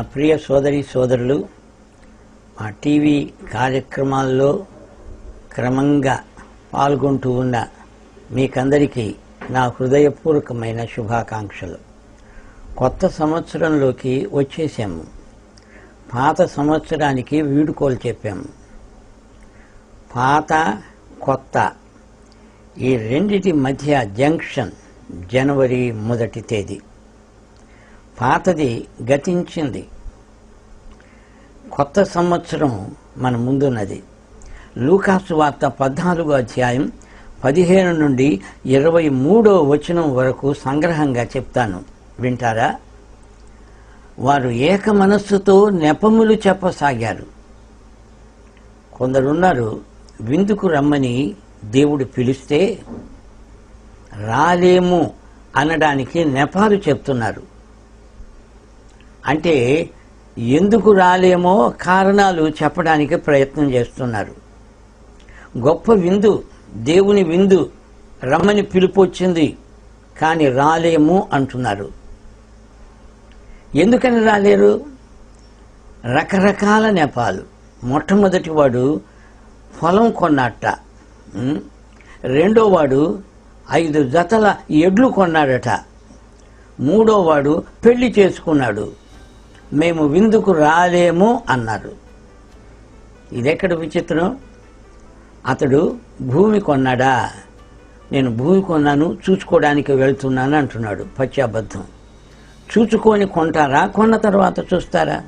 మా ప్రియ సోదరి సోదరులు మా టీవీ కార్యక్రమాల్లో క్రమంగా పాల్గొంటూ ఉన్న మీకందరికీ నా హృదయపూర్వకమైన శుభాకాంక్షలు. కొత్త సంవత్సరంలోకి వచ్చేసాము పాత సంవత్సరానికి వీడుకోలు చెప్పాము పాత కొత్త. ఈ రెండిటి మధ్య జంక్షన్ జనవరి మొదటి తేదీ. పాతది గతించింది. కొత్త సంవత్సరం మన ముందున్నది. లూకాసు వార్త పద్నాలుగో అధ్యాయం పదిహేను నుండి ఇరవై మూడో వచనం వరకు సంగ్రహంగా చెప్తాను. వింటారా? వారు ఏక మనస్సుతో నెపములు చెప్పసాగారు. కొందరున్నారు విందుకు రమ్మని దేవుడు పిలిస్తే రాలేము అనడానికి నెపాలు చెప్తున్నారు. అంటే ఎందుకు రాలేమో కారణాలు చెప్పడానికి ప్రయత్నం చేస్తున్నారు. గొప్ప విందు దేవుని విందు రమ్మని పిలుపు వచ్చింది కానీ రాలేము అంటున్నారు. ఎందుకని రాలేరు? రకరకాల నెపాలు. మొట్టమొదటి వాడు పొలం కొన్నట్ట రెండోవాడు ఐదు జతల ఎడ్లు కొన్నాడట. మూడోవాడు పెళ్ళి చేసుకున్నాడు. మేము విందుకు రాలేము అన్నారు. ఇదెక్కడ విచిత్రం? అతడు భూమి కొన్నాడా? నేను భూమి కొన్నాను చూసుకోవడానికి వెళ్తున్నాను అంటున్నాడు పచ్చి అబద్ధం చూచుకొని కొంటారా? కొన్న తర్వాత చూస్తారా?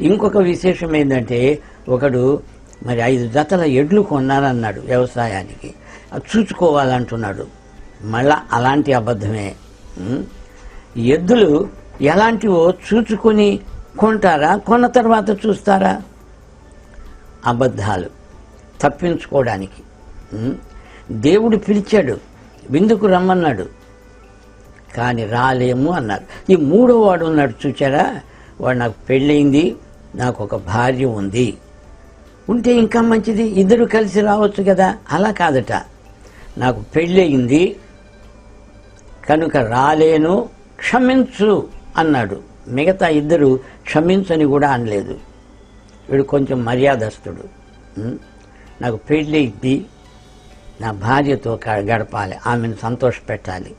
ఇంకొక విశేషం ఏంటంటే ఒకడు మరి ఐదు జతల ఎడ్లు కొన్నారన్నాడు వ్యవసాయానికి. అది చూసుకోవాలంటున్నాడు మళ్ళా అలాంటి అబద్ధమే. ఎద్దులు ఎలాంటివో చూచుకొని కొంటారా? కొన్న తర్వాత చూస్తారా? అబద్ధాలు తప్పించుకోవడానికి. దేవుడు పిలిచాడు విందుకు రమ్మన్నాడు. కానీ రాలేము అన్నారు. ఈ మూడో వాడు ఉన్నాడు చూచారా? వాడు నాకు పెళ్ళయింది నాకు ఒక భార్య ఉంది. ఉంటే ఇంకా మంచిది ఇద్దరు కలిసి రావచ్చు కదా? అలా కాదట. నాకు పెళ్ళయింది కనుక రాలేను క్షమించు. అన్నాడు. మిగతా ఇద్దరు క్షమించని కూడా అనలేదు. వీడు కొంచెం మర్యాదస్తుడు. నాకు నాకు ఇద్ది నా భార్యతో గడపాలి. ఆమెను సంతోషపెట్టాలి.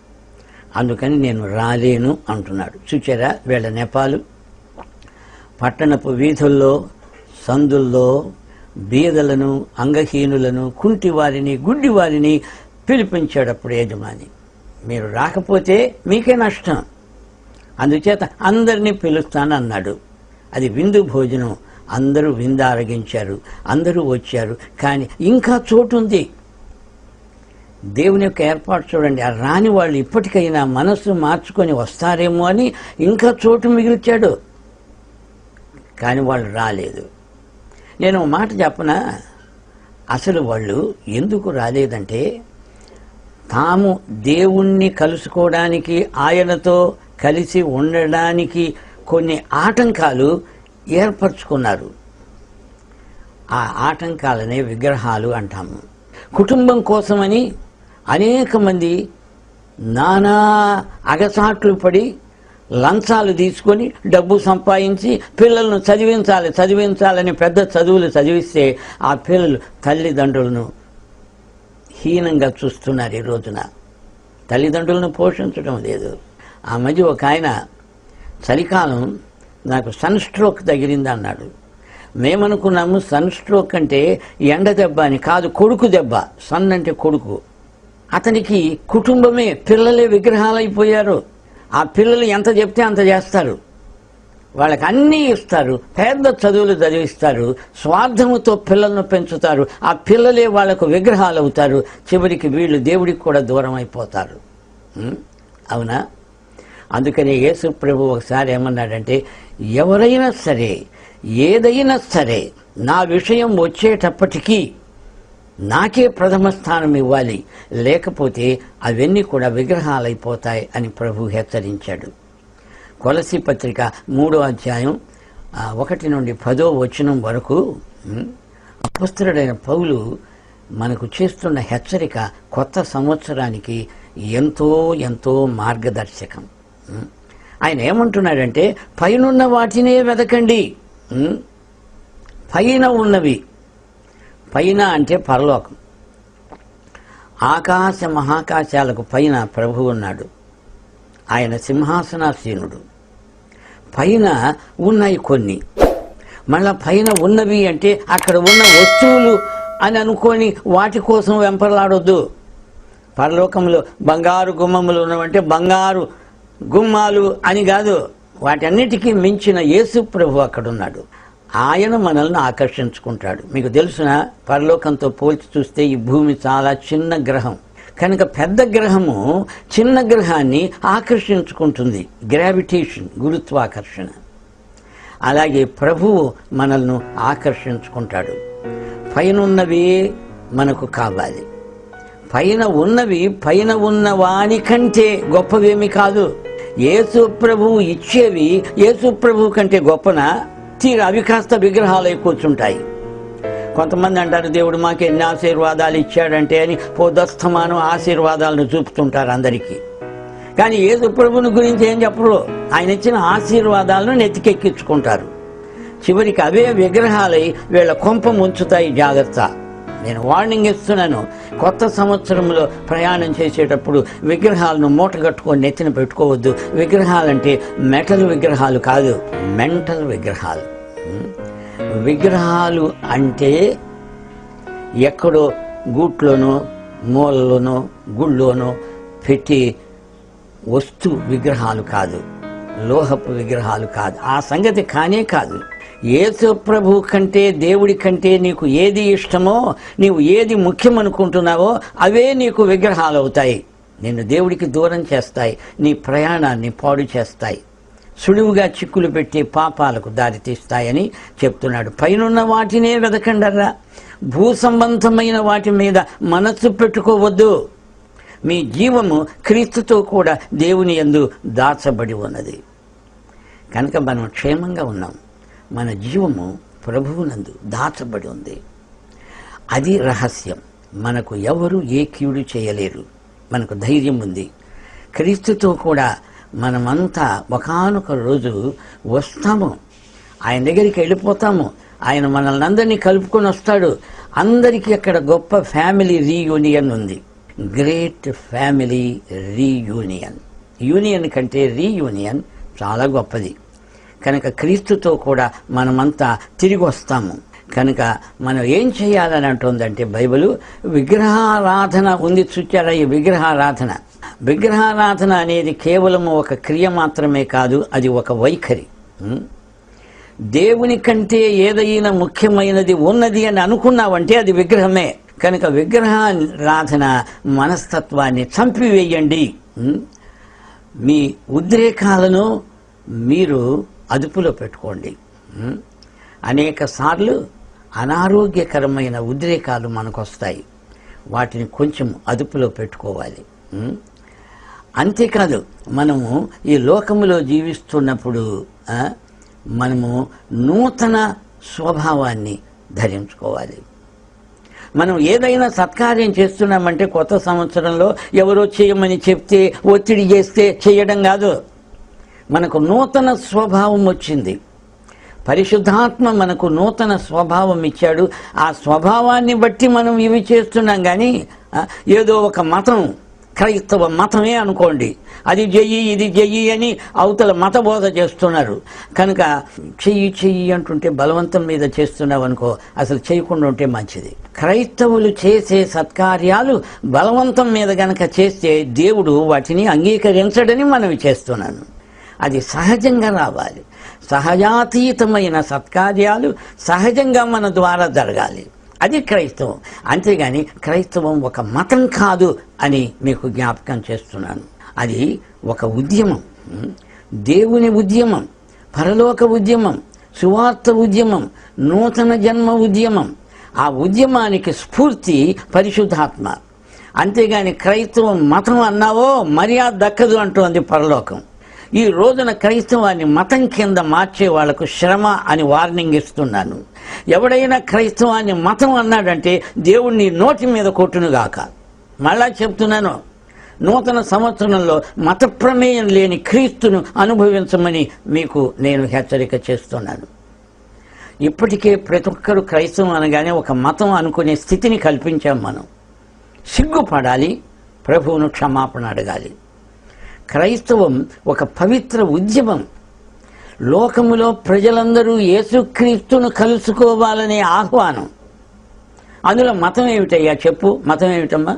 అందుకని నేను రాలేను అంటున్నాడు. చూచారా వీళ్ళ నెపాలు? పట్టణపు వీధుల్లో సందుల్లో బీదలను అంగహీనులను కుంటివారిని గుడ్డివారిని పిలిపించాడప్పుడు యజమాని. మీరు రాకపోతే మీకే నష్టం. అందుచేత అందరినీ పిలుస్తానన్నాడు. అది విందు భోజనం. అందరూ విందు ఆరగించారు అందరూ వచ్చారు. కానీ ఇంకా చోటు ఉంది దేవుని యొక్క ఏర్పాటు చూడండి. ఆ రాని వాళ్ళు ఇప్పటికైనా మనసు మార్చుకొని వస్తారేమో అని ఇంకా చోటు మిగిల్చాడు. కానీ వాళ్ళు రాలేదు. నేను మాట చెప్పనా? అసలు వాళ్ళు ఎందుకు రాలేదంటే తాము దేవుణ్ణి కలుసుకోవడానికి ఆయనతో కలిసి ఉండడానికి కొన్ని ఆటంకాలు ఏర్పరచుకున్నారు. ఆ ఆటంకాలనే విగ్రహాలు అంటాము. కుటుంబం కోసమని అనేక మంది నానా అగసాట్లు పడి లంచాలు తీసుకొని డబ్బు సంపాదించి పిల్లలను చదివించాలి చదివించాలని పెద్ద చదువులు చదివిస్తే ఆ పిల్లలు తల్లిదండ్రులను హీనంగా చూస్తున్నారు ఈ రోజున. తల్లిదండ్రులను పోషించడం లేదు. ఆ మధ్య ఒక ఆయన చలికాలం నాకు సన్ స్ట్రోక్ తగిలింది అన్నాడు. మేమనుకున్నాము సన్ స్ట్రోక్ అంటే ఎండ దెబ్బ అని కాదు కొడుకు దెబ్బ. సన్ అంటే కొడుకు. అతనికి కుటుంబమే పిల్లలే విగ్రహాలైపోయారు. ఆ పిల్లలు ఎంత చెప్తే అంత చేస్తారు. వాళ్ళకి అన్నీ ఇస్తారు పెద్ద చదువులు చదివిస్తారు స్వార్థముతో పిల్లలను పెంచుతారు ఆ పిల్లలే వాళ్ళకు విగ్రహాలు అవుతారు చివరికి వీళ్ళు దేవుడికి కూడా దూరం అయిపోతారు అవునా? అందుకని యేసు ప్రభు ఒకసారి ఏమన్నాడంటే ఎవరైనా సరే ఏదైనా సరే నా విషయం వచ్చేటప్పటికీ నాకే ప్రథమ స్థానం ఇవ్వాలి. లేకపోతే అవన్నీ కూడా విగ్రహాలైపోతాయి అని ప్రభు హెచ్చరించాడు. కొలసి పత్రిక మూడో అధ్యాయం ఒకటి నుండి పదో వచనం వరకు ఉం, పౌలు మనకు చేస్తున్న హెచ్చరిక కొత్త సంవత్సరానికి ఎంతో ఎంతో మార్గదర్శకం. ఆయన ఏమంటున్నాడంటే పైనున్న వాటినే వెతకండి పైన ఉన్నవి. పైన అంటే పరలోకం. ఆకాశ మహాకాశాలకు పైన ప్రభు ఉన్నాడు. ఆయన సింహాసనాసీనుడు. పైన ఉన్నాయి కొన్ని. మళ్ళా పైన ఉన్నవి అంటే అక్కడ ఉన్న వస్తువులు అని అనుకొని వాటి కోసం వెంపలాడొద్దు పరలోకంలో బంగారు గుమ్మములు ఉన్నవంటే బంగారు గుమ్మాలు అని కాదు వాటన్నిటికీ మించిన యేసు ప్రభు అక్కడ ఉన్నాడు ఆయన మనల్ని ఆకర్షించుకుంటాడు. మీకు తెలిసిన పరలోకంతో పోల్చి చూస్తే ఈ భూమి చాలా చిన్న గ్రహం. కనుక పెద్ద గ్రహము చిన్న గ్రహాన్ని ఆకర్షించుకుంటుంది. గ్రావిటేషన్ గురుత్వాకర్షణ. అలాగే ప్రభువు మనల్ని ఆకర్షించుకుంటాడు. పైనున్నవి మనకు కావాలి. పైన ఉన్నవి పైన ఉన్న వానికంటే గొప్పవేమి కాదు. యేసు ప్రభువు ఇచ్చేవి యేసు ప్రభువు కంటే గొప్పన? తీరు అవి కాస్త విగ్రహాలై కూర్చుంటాయి. కొంతమంది అంటారు దేవుడు మాకు ఎన్ని ఆశీర్వాదాలు ఇచ్చాడంటే అని పోదస్తమానం ఆశీర్వాదాలను చూపుతుంటారు అందరికీ. కానీ యేసు ప్రభుని గురించి ఏం చెప్పరు? ఆయన ఇచ్చిన ఆశీర్వాదాలను నెత్తికెక్కించుకుంటారు. చివరికి అవే విగ్రహాలై వీళ్ళ కొంప ముంచుతాయి జాగ్రత్త. నేను వార్నింగ్ ఇస్తున్నాను. కొత్త సంవత్సరంలో ప్రయాణం చేసేటప్పుడు విగ్రహాలను మూట కట్టుకొని నెత్తిన పెట్టుకోవద్దు. విగ్రహాలంటే మెటల్ విగ్రహాలు కాదు మెంటల్ విగ్రహాలు. విగ్రహాలు అంటే ఎక్కడో గూట్లోనో మూలలోనో గుళ్ళోనో పెట్టి వస్తు విగ్రహాలు కాదు లోహపు విగ్రహాలు కాదు. ఆ సంగతి కానే కాదు. ప్రభు కంటే దేవుడి కంటే నీకు ఏది ఇష్టమో నీవు ఏది ముఖ్యమనుకుంటున్నావో అవే నీకు విగ్రహాలు అవుతాయి నిన్ను దేవుడికి దూరం చేస్తాయి. నీ ప్రయాణాన్ని పాడు చేస్తాయి. సులువుగా చిక్కులు పెట్టి పాపాలకు దారితీస్తాయని చెప్తున్నాడు. పైనున్న వాటినే వెదకండర్రా భూ సంబంధమైన వాటి మీద మనస్సు పెట్టుకోవద్దు. మీ జీవము క్రీస్తుతో కూడా దేవుని యందు దాచబడి ఉన్నది. కనుక మనం క్షేమంగా ఉన్నాం. మన జీవము ప్రభువునందు దాచబడి ఉంది. అది రహస్యం. మనకు ఎవరు ఏ కీడు చేయలేరు. మనకు ధైర్యం ఉంది. క్రీస్తుతో కూడా మనమంతా ఒకానొక రోజు వస్తాము. ఆయన దగ్గరికి వెళ్ళిపోతాము. ఆయన మనల్ని అందరినీ కలుపుకొని వస్తాడు. అందరికీ అక్కడ గొప్ప ఫ్యామిలీ రీయూనియన్ ఉంది. Great family reunion. యూనియన్ కంటే రీయూనియన్ చాలా గొప్పది. కనుక క్రీస్తుతో కూడా మనమంతా తిరిగి వస్తాము కనుక మనం ఏం చేయాలని అంటుందంటే బైబిల్ విగ్రహారాధన ఉంది చూచారా ఈ విగ్రహారాధన? విగ్రహారాధన అనేది కేవలం ఒక క్రియ మాత్రమే కాదు అది ఒక వైఖరి. దేవుని కంటే ఏదైనా ముఖ్యమైనది ఉన్నది అని అనుకున్నావంటే అది విగ్రహమే. కనుక విగ్రహారాధన మనస్తత్వాన్ని చంపివేయండి. మీ ఉద్రేకాలను మీరు అదుపులో పెట్టుకోండి. అనేక సార్లు అనారోగ్యకరమైన ఉద్రేకాలు మనకు వస్తాయి వాటిని కొంచెం అదుపులో పెట్టుకోవాలి. అంతేకాదు మనము ఈ లోకములో జీవిస్తున్నప్పుడు మనము నూతన స్వభావాన్ని ధరించుకోవాలి. మనం ఏదైనా సత్కార్యం చేస్తున్నామంటే కొత్త సంవత్సరంలో ఎవరో చేయమని చెప్తే ఒత్తిడి చేస్తే చేయడం కాదు. మనకు నూతన స్వభావం వచ్చింది. పరిశుద్ధాత్మ మనకు నూతన స్వభావం ఇచ్చాడు. ఆ స్వభావాన్ని బట్టి మనం ఇవి చేస్తున్నాం కానీ ఏదో ఒక మతం క్రైస్తవ మతమే అనుకోండి. అది చెయ్యి ఇది చెయ్యి అని అవతల మత బోధ చేస్తున్నారు. కనుక చెయ్యి చెయ్యి అంటుంటే బలవంతం మీద చేస్తున్నావు అనుకో అసలు చేయకుండా ఉంటే మంచిది. క్రైస్తవులు చేసే సత్కార్యాలు బలవంతం మీద గనక చేస్తే దేవుడు వాటిని అంగీకరించడని మనవి చేస్తున్నాను. అది సహజంగా రావాలి. సహజాతీతమైన సత్కార్యాలు సహజంగా మన ద్వారా జరగాలి. అది క్రైస్తవం. అంతేగాని క్రైస్తవం ఒక మతం కాదు అని మీకు జ్ఞాపకం చేస్తున్నాను. అది ఒక ఉద్యమం. దేవుని ఉద్యమం పరలోక ఉద్యమం సువార్త ఉద్యమం నూతన జన్మ ఉద్యమం. ఆ ఉద్యమానికి స్ఫూర్తి పరిశుద్ధాత్మ. అంతేగాని క్రైస్తవం మతం అన్నావో మర్యాద దక్కదు అంటోంది పరలోకం. ఈ రోజున క్రైస్తవాన్ని మతం కింద మార్చే వాళ్ళకు శ్రమ అని వార్నింగ్ ఇస్తున్నాను. ఎవడైనా క్రైస్తవాన్ని మతం అన్నాడంటే దేవుణ్ణి నోటి మీద కొట్టునుగాక మళ్ళా చెప్తున్నాను నూతన సంవత్సరంలో మత ప్రమేయం లేని క్రీస్తును అనుభవించమని మీకు నేను హెచ్చరిక చేస్తున్నాను. ఇప్పటికే ప్రతి ఒక్కరు క్రైస్తవం అనగానే ఒక మతం అనుకునే స్థితిని కల్పించాం మనం. సిగ్గుపడాలి ప్రభువును క్షమాపణ అడగాలి. క్రైస్తవం ఒక పవిత్ర ఉద్యమం. లోకములో ప్రజలందరూ యేసుక్రీస్తును కలుసుకోవాలనే ఆహ్వానం. అందులో మతం ఏమిటయ్యా చెప్పు? మతం ఏమిటమ్మా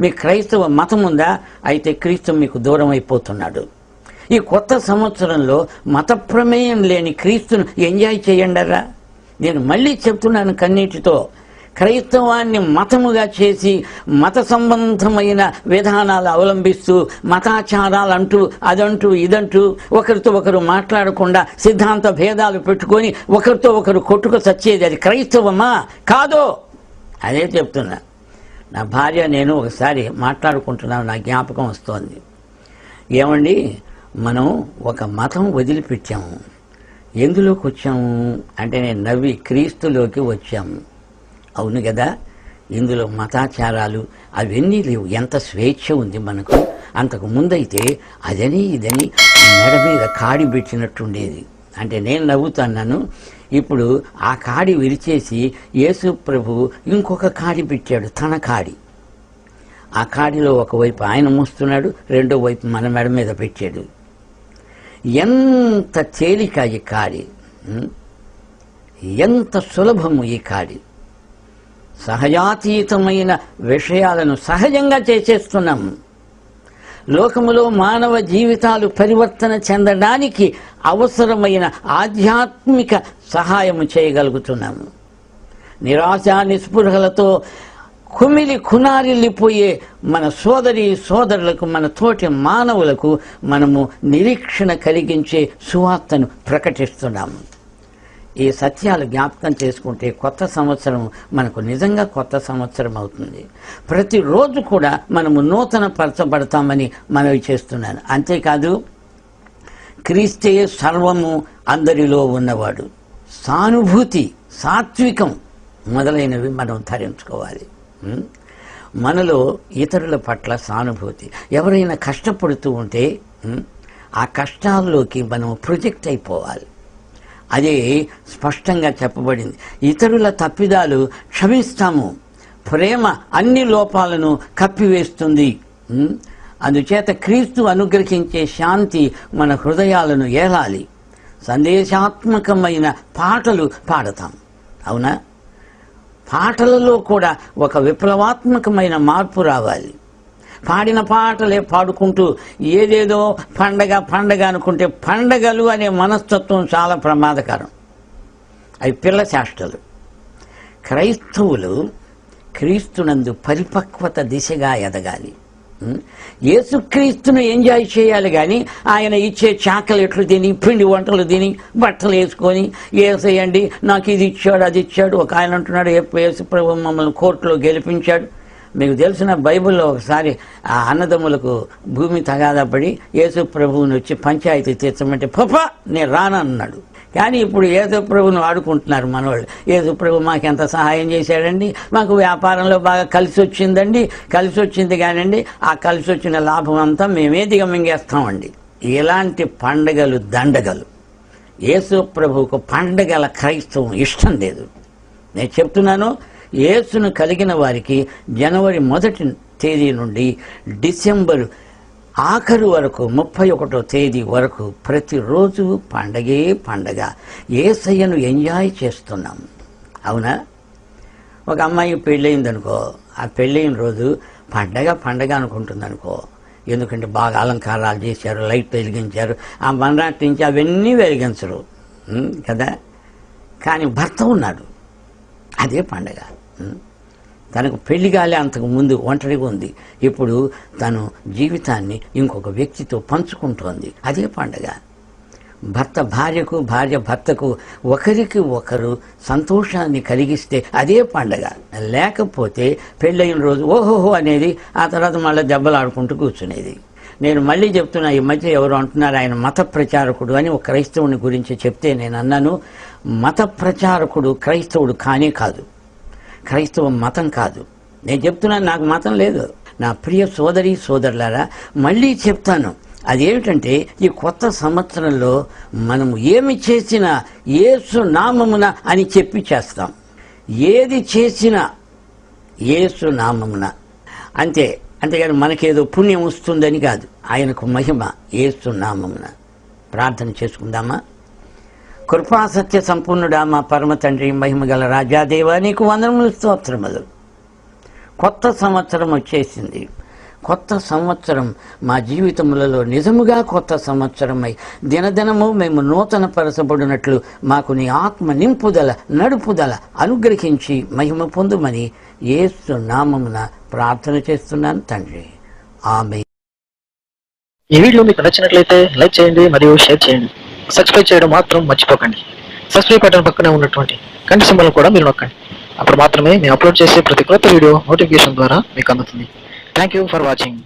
మీ క్రైస్తవ మతం ఉందా అయితే క్రీస్తు మీకు దూరం అయిపోతున్నాడు ఈ కొత్త సంవత్సరంలో మత ప్రమేయం లేని క్రీస్తును ఎంజాయ్ చేయండరా? నేను మళ్ళీ చెప్తున్నాను కన్నీటితో. క్రైస్తవాన్ని మతముగా చేసి మత సంబంధమైన విధానాలు అవలంబిస్తూ మతాచారాలు అంటూ అదంటూ ఇదంటూ ఒకరితో ఒకరు మాట్లాడకుండా సిద్ధాంత భేదాలు పెట్టుకొని ఒకరితో ఒకరు కొట్టుకు చచ్చేది అది క్రైస్తవమా? కాదో? అదే చెప్తున్నా. నా భార్య నేను ఒకసారి మాట్లాడుకుంటున్నాను నా జ్ఞాపకం వస్తోంది. ఏమండి? మనం ఒక మతం వదిలిపెట్టాము. ఎందులోకి వచ్చాము అంటే నేను నవ్వి క్రీస్తులోకి వచ్చాము. అవును కదా ఇందులో మతాచారాలు అవన్నీ లేవు. ఎంత స్వేచ్ఛ ఉంది మనకు? అంతకు ముందైతే అదని ఇదని మెడ మీద కాడి పెట్టినట్టుండేది. అంటే నేను నవ్వుతున్నాను. ఇప్పుడు ఆ కాడి విరిచేసి యేసు ప్రభు ఇంకొక కాడి పెట్టాడు తన కాడి. ఆ కాడిలో ఒకవైపు ఆయన మోస్తున్నాడు రెండో వైపు మన మెడ మీద పెట్టాడు. ఎంత తేలిక ఈ కాడి? ఎంత సులభము ఈ కాడి? సహజాతీతమైన విషయాలను సహజంగా చేసేస్తున్నాము లోకములో మానవ జీవితాలు పరివర్తన చెందడానికి అవసరమైన ఆధ్యాత్మిక సహాయము చేయగలుగుతున్నాము. నిరాశ నిస్పృహలతో కుమిలి కునారిల్లిపోయే మన సోదరి సోదరులకు మన తోటి మానవులకు మనము నిరీక్షణ కలిగించే సువార్తను ప్రకటిస్తున్నాము. ఈ సత్యాలు జ్ఞాపకం చేసుకుంటే కొత్త సంవత్సరం మనకు నిజంగా కొత్త సంవత్సరం అవుతుంది. ప్రతిరోజు కూడా మనము నూతన పరచబడతామని మనవి చేస్తున్నాను. అంతేకాదు క్రీస్తే సర్వము అందరిలో ఉన్నవాడు. సానుభూతి సాత్వికం మొదలైనవి మనం ధరించుకోవాలి. మనలో ఇతరుల పట్ల సానుభూతి. ఎవరైనా కష్టపడుతూ ఉంటే ఆ కష్టాల్లోకి మనం ప్రొజెక్ట్ అయిపోవాలి. అది స్పష్టంగా చెప్పబడింది. ఇతరుల తప్పిదాలు క్షమిస్తాము. ప్రేమ అన్ని లోపాలను కప్పివేస్తుంది. అందుచేత క్రీస్తు అనుగ్రహించే శాంతి మన హృదయాలను ఏలాలి. సందేశాత్మకమైన పాటలు పాడతాం. అవునా? పాటలలో కూడా ఒక విప్లవాత్మకమైన మార్పు రావాలి. పాడిన పాటలే పాడుకుంటూ ఏదేదో పండగ పండగ అనుకుంటే పండగలు అనే మనస్తత్వం చాలా ప్రమాదకరం. అవి పిల్ల చేష్టలు క్రైస్తవులు క్రీస్తునందు పరిపక్వత దిశగా ఎదగాలి. ఏసుక్రీస్తును యేసుక్రీస్తును ఎంజాయ్ చేయాలి కానీ ఆయన ఇచ్చే చాకలెట్లు తిని పిండి వంటలు తిని బట్టలు వేసుకొని ఏసేయండి నాకు ఇది ఇచ్చాడు అది ఇచ్చాడు. ఒక ఆయన అంటున్నాడు ఏసు ప్రభు మమ్మల్ని కోర్టులో గెలిపించాడు. మీకు తెలిసిన బైబిల్లో ఒకసారి ఆ అన్నదమ్ములకు భూమి తగాదా పడి యేసు ప్రభువుని వచ్చి పంచాయతీ తీర్చమంటే పప నేను రానన్నాడు కానీ ఇప్పుడు యేసు ప్రభువును ఆడుకుంటున్నారు మనవాళ్ళు. యేసు ప్రభు మాకు ఎంత సహాయం చేశాడండి? మాకు వ్యాపారంలో బాగా కలిసి వచ్చిందండి. కలిసి వచ్చింది కానండి ఆ కలిసి వచ్చిన లాభం అంతా మేమే దిగమింగేస్తామండి. ఇలాంటి పండగలు దండగలు. యేసు ప్రభువుకు పండగల క్రైస్తవం ఇష్టం లేదు. నేను చెప్తున్నాను యేసును కలిగిన వారికి జనవరి మొదటి తేదీ నుండి డిసెంబర్ ఆఖరు వరకు ముప్పై ఒకటో తేదీ వరకు ప్రతిరోజు పండగే పండగ. ఏసయ్యను ఎంజాయ్ చేస్తున్నాం. అవునా? ఒక అమ్మాయి పెళ్ళయిందనుకో ఆ పెళ్ళైన రోజు పండగ పండగ అనుకుంటుంది అనుకో ఎందుకంటే బాగా అలంకారాలు చేశారు లైట్ వెలిగించారు ఆ మన్నాటి నుంచి అవన్నీ వెలిగించరు. కదా? కానీ భర్త ఉన్నాడు. అదే పండగ. తనకు పెళ్ళి కాలే అంతకు ముందు ఒంటరిగా ఉంది. ఇప్పుడు తను జీవితాన్ని ఇంకొక వ్యక్తితో పంచుకుంటోంది. అదే పండగ. భర్త భార్యకు భార్య భర్తకు ఒకరికి ఒకరు సంతోషాన్ని కలిగిస్తే అదే పండగ. లేకపోతే పెళ్ళయిన రోజు ఓహోహో అనేది ఆ తర్వాత మళ్ళీ దెబ్బలాడుకుంటూ కూర్చునేది. నేను మళ్ళీ చెప్తున్నా ఈ మధ్య ఎవరు అంటున్నారు ఆయన మత ప్రచారకుడు అని ఒక క్రైస్తవుని గురించి చెప్తే నేను అన్నాను మత ప్రచారకుడు క్రైస్తవుడు కానే కాదు. క్రైస్తవం మతం కాదు. నేను చెప్తున్నాను నాకు మతం లేదు. నా ప్రియ సోదరి సోదరులారా మళ్ళీ చెప్తాను. అదేమిటంటే ఈ కొత్త సంవత్సరంలో మనము ఏమి చేసినా యేసు నామమున అని చెప్పి చేస్తాం. ఏది చేసినా యేసు నామమున. అంతే అంతేగాని మనకేదో పుణ్యం వస్తుందని కాదు. ఆయనకు మహిమ యేసు నామమున. ప్రార్థన చేసుకుందామా? కృపా సత్య సంపూర్ణుడా మా పరమ తండ్రి మహిమ గల రాజాదేవా నీకు వందనములు స్తోత్రములు. కొత్త సంవత్సరం వచ్చేసింది. కొత్త సంవత్సరం మా జీవితములలో నిజముగా కొత్త సంవత్సరమై దినదినము మేము నూతన పరచబడినట్లు మాకు నీ ఆత్మ నింపుదల నడుపుదల అనుగ్రహించి మహిమ పొందుమని ఏసు నామమున ప్రార్థన చేస్తున్నాను తండ్రి. ఆమె ఈ వీడియో మీకు నచ్చినట్లయితే లైక్ చేయండి మరియు షేర్ చేయండి. సబ్స్క్రైబ్ చేయడం మాత్రం మర్చిపోకండి. సబ్స్క్రైబ్ బటన్ పక్కనే ఉన్నటువంటి గంట సింబల్ కూడా మీరు నొక్కండి. అప్పుడు మాత్రమే మేము అప్లోడ్ చేసే ప్రతి కొత్త వీడియో నోటిఫికేషన్ ద్వారా మీకు అందుతుంది. Thank you for watching